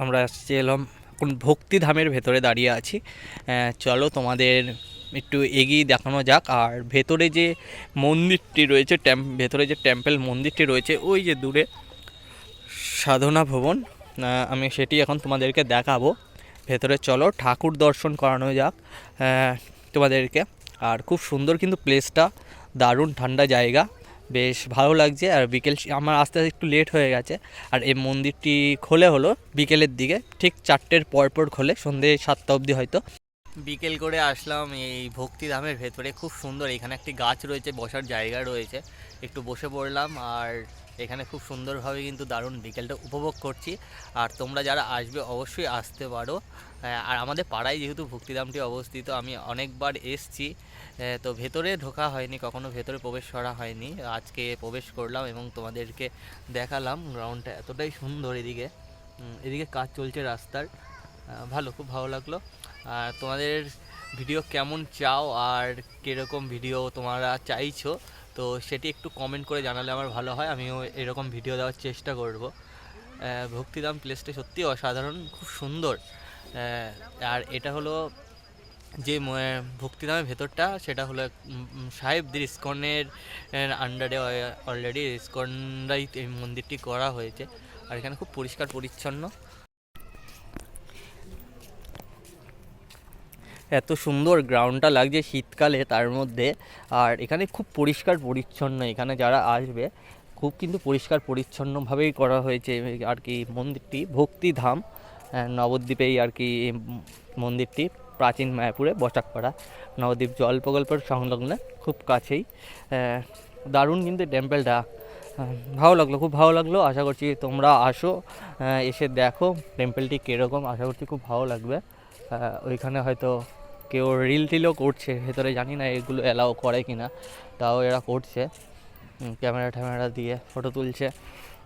আমরা আসছি এলাম এখন ভক্তিধামের ভেতরে দাঁড়িয়ে আছি। চলো তোমাদের একটু এগিয়ে দেখানো যাক। আর ভেতরে যে মন্দিরটি রয়েছে টেম ভেতরে যে টেম্পেল মন্দিরটি রয়েছে, ওই যে দূরে সাধনা ভবন। আমি সেটি এখন তোমাদেরকে দেখাবো। ভেতরে চলো, ঠাকুর দর্শন করানো যাক তোমাদেরকে। আর খুব সুন্দর কিন্তু প্লেসটা দারুণ ঠান্ডা জায়গা। বেশ ভালো লাগছে। আর বিকেল আমার আসতে আসতে একটু লেট হয়ে গেছে। আর এই মন্দিরটি খোলে হলো বিকেলের দিকে, ঠিক চারটের পরপর পর খোলে, সন্ধে সাতটা অবধি হয়তো। বিকেল করে আসলাম এই ভক্তিধামের ভেতরে। খুব সুন্দর, এখানে একটি গাছ রয়েছে, বসার জায়গা রয়েছে। একটু বসে পড়লাম, আর এখানে খুব সুন্দরভাবে কিন্তু দারুণ বিকেলটা উপভোগ করছি। আর তোমরা যারা আসবে অবশ্যই আসতে পারো। আর আমাদের পাড়ায় যেহেতু ভক্তিধামটি অবস্থিত, আমি অনেকবার এসছি। তো ভেতরে ঢোকা হয়নি, কখনো ভেতরে প্রবেশ করা হয়নি। আজকে প্রবেশ করলাম এবং তোমাদেরকে দেখালাম গ্রাউন্ডটা এতটাই সুন্দর এদিকে। এদিকে কাজ চলছে রাস্তার। ভালো, খুব ভালো লাগল। আর তোমাদের ভিডিও কেমন চাও আর কীরকম ভিডিও তোমরা চাইছো তো সেটি একটু কমেন্ট করে জানালে আমার ভালো হয়। আমিও এরকম ভিডিও দেওয়ার চেষ্টা করব। ভক্তিধাম প্লেসটা সত্যি অসাধারণ, খুব সুন্দর। আর এটা হলো যে ভক্তিধামের ভেতরটা, সেটা হলো সাহেবদের ইস্কনের আন্ডারে অলরেডি ইস্কনরাই এই মন্দিরটি করা হয়েছে। আর এখানে খুব পরিষ্কার, পরিচ্ছন্ন। এত সুন্দর গ্রাউন্ডটা লাগছে শীতকালে তার মধ্যে। আর এখানে খুব পরিষ্কার পরিচ্ছন্ন এখানে যারা আসবে, খুব কিন্তু পরিষ্কার পরিচ্ছন্নভাবেই করা হয়েছে আর কি মন্দিরটি। ভক্তিধাম নবদ্বীপেই আর কি মন্দিরটি, প্রাচীন মায়াপুরে, বসাকপাড়া, নবদ্বীপ জল প্রকল্পের সংলগ্ন, খুব কাছেই। দারুণ কিন্তু টেম্পলটা ভালো লাগল, খুব ভালো লাগল। আশা করছি তোমরা আসো এসে দেখো টেম্পেলটি কীরকম। আশা করছি খুব ভালো লাগবে। ওইখানে হয়তো কেউ রিল টিলও করছে, ভেতরে জানি না এগুলো অ্যালাও করে কি না তাও এরা করছে। ক্যামেরা ট্যামেরা দিয়ে ফটো তুলছে।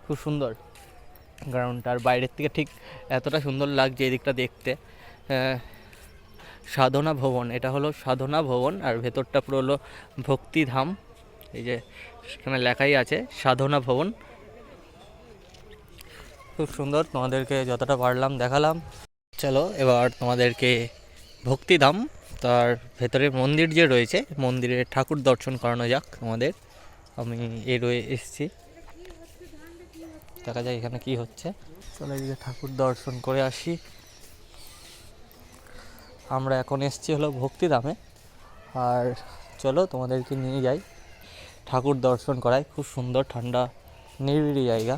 খুব সুন্দর গ্রাউন্ডটার বাইরের থেকে ঠিক এতটা সুন্দর লাগছে এদিকটা দেখতে। সাধনা ভবন, এটা হলো সাধনা ভবন আর ভেতরটা পুরো হলো ভক্তিধাম। এই যে সেখানে লেখাই আছে, সাধনা ভবন। খুব সুন্দর, তোমাদেরকে যতটা পারলাম দেখালাম। চলো, এবার তোমাদেরকে ভক্তিধাম তার ভেতরে মন্দির যে রয়েছে মন্দিরে ঠাকুর দর্শন করানো যাক তোমাদের আমি এ রয়ে এসেছি। দেখা যায় এখানে কি হচ্ছে। চলো এদিকে ঠাকুর দর্শন করে আসি। আমরা এখন এসেছি হলো ভক্তিধামে আর চলো তোমাদেরকে নিয়ে যাই। ঠাকুর দর্শন করাই খুব সুন্দর, ঠান্ডা, নিরিবিলি জায়গা।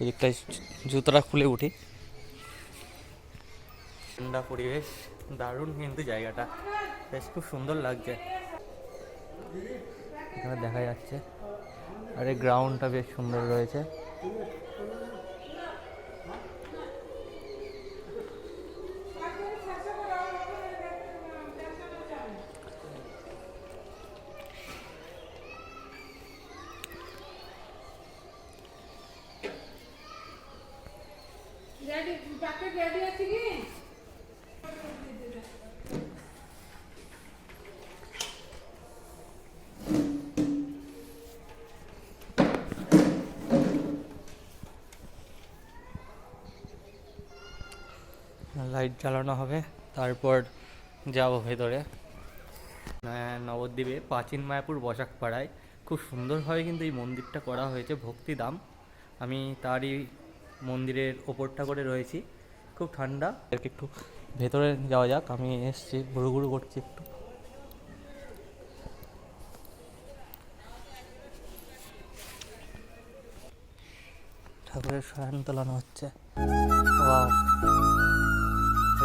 এদিকটায় জুতোটা খুলে উঠি। ঠান্ডা পরিবেশ। দারুণ কিন্তু জায়গাটা। বেশ খুব সুন্দর লাগছে। এখানে দেখা যাচ্ছে। আর এই গ্রাউন্ডটা বেশ সুন্দর রয়েছে। লাইট জ্বালানো হবে, তারপর যাব ভেতরে। নবদ্বীপে প্রাচীন মায়াপুর বসাকপাড়ায়। খুব সুন্দরভাবে কিন্তু এই মন্দিরটা করা হয়েছে ভক্তিধাম আমি তারই মন্দিরের ওপরটা করে রয়েছি। খুব ঠান্ডা। একটু ভেতরে যাওয়া যাক, আমি এসছি ঘুরু ঘুরু করছি একটু। ঠাকুরের শয়ন তোলানো হচ্ছে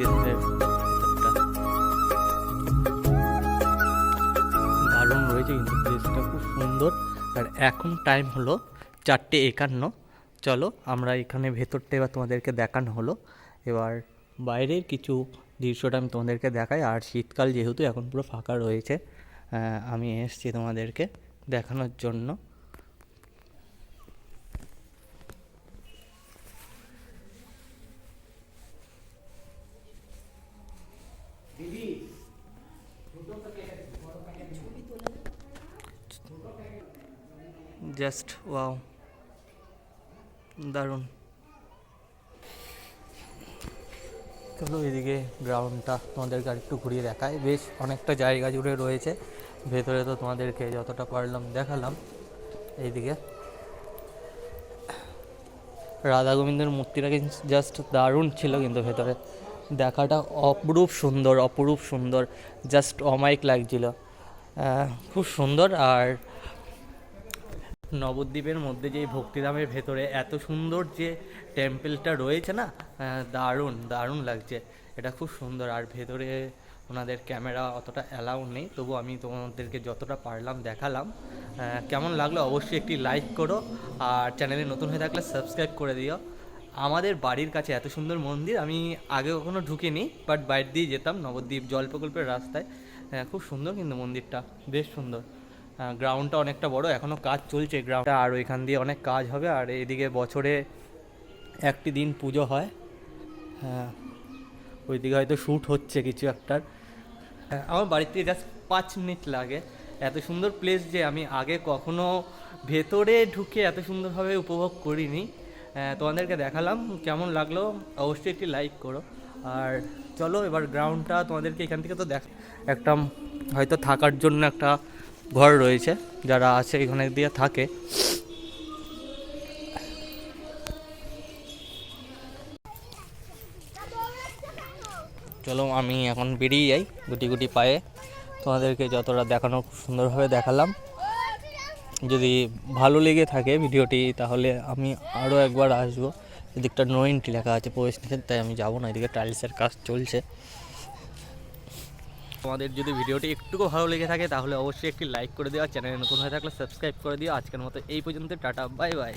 ভক্তিধামের দারুণ রয়েছে কিন্তু প্লেসটা খুব সুন্দর। আর এখন টাইম হলো চারটে একান্ন। চলো আমরা এখানে ভেতরটা এবার তোমাদেরকে দেখানো হলো। এবার বাইরের কিছু দৃশ্যটা আমি তোমাদেরকে দেখাই। আর শীতকাল যেহেতু এখন পুরো ফাঁকা রয়েছে আমি এসেছি তোমাদেরকে দেখানোর জন্য। জাস্ট ওয়াও দারুণ. চলো এদিকে গ্রাউন্ডটা তোমাদেরকে আরেকটু ঘুরিয়ে দেখায় বেশ অনেকটা জায়গা জুড়ে রয়েছে। ভেতরে তো তোমাদেরকে যতটা পারলাম দেখালাম। এইদিকে। রাধা গোবিন্দের মূর্তিটা কিন্তু জাস্ট দারুণ ছিল কিন্তু ভেতরে। দেখাটা অপরূপ সুন্দর অপরূপ সুন্দর। জাস্ট অমায়িক লাগছিল। খুব সুন্দর আর নবদ্বীপের মধ্যে যে ভক্তিধামের ভেতরে এত সুন্দর যে টেম্পেলটা রয়েছে না দারুণ দারুণ লাগছে। এটা খুব সুন্দর। আর ভেতরে ওনাদের ক্যামেরা অতটা অ্যালাউ নেই, তবু আমি তোমাদেরকে যতটা পারলাম দেখালাম। কেমন লাগল অবশ্যই একটি লাইক করো, আর চ্যানেলে নতুন হয়ে থাকলে সাবস্ক্রাইব করে দিও। আমাদের বাড়ির কাছে এত সুন্দর মন্দির, আমি আগে কখনো ঢুকিনি বাট বাইর দিয়ে যেতাম নবদ্বীপ জল প্রকল্পের রাস্তায় খুব সুন্দর কিন্তু মন্দিরটা, বেশ সুন্দর। গ্রাউন্ডটা অনেকটা বড় এখনও কাজ চলছে গ্রাউন্ডটা আর ওইখান দিয়ে অনেক কাজ হবে আর এদিকে বছরে একটি দিন পুজো হয়। হ্যাঁ ওইদিকে হয়তো শ্যুট হচ্ছে কিছু একটার। হ্যাঁ, আমার থেকে জাস্ট পাঁচ মিনিট লাগে। এত সুন্দর প্লেস যে আমি আগে কখনো ভেতরে ঢুকে এত সুন্দরভাবে উপভোগ করিনি। আহ, তোমাদেরকে দেখালাম কেমন লাগল অবশ্যই একটি লাইক করো। আর চলো এবার গ্রাউন্ডটা তোমাদেরকে এখান থেকে তো দেখ একটা হয়তো থাকার জন্য একটা ঘর রয়েছে, যারা আছে এখানে দিয়ে থাকে। চলো আমি এখন বেরিয়ে যাই গুটি গুটি পায়ে। তোমাদেরকে যতটা দেখানো সুন্দরভাবে দেখালাম। যদি ভালো লেগে থাকে ভিডিওটি, তাহলে আমি আরও একবার আসব। এদিকটা নো এন্ট্রি লেখা আছে প্রবেশ নিষেধ, তাই আমি যাব না, এদিকে টাইলসের কাজ চলছে। তোমাদের যদি ভিডিওটি একটুকু ভালো লেগে থাকে, তাহলে অবশ্যই একটি লাইক করে দিও আর চ্যানেলে নতুন হয়ে থাকলে সাবস্ক্রাইব করে দিও। আজকের মতো এই পর্যন্ত, টাটা বাই বাই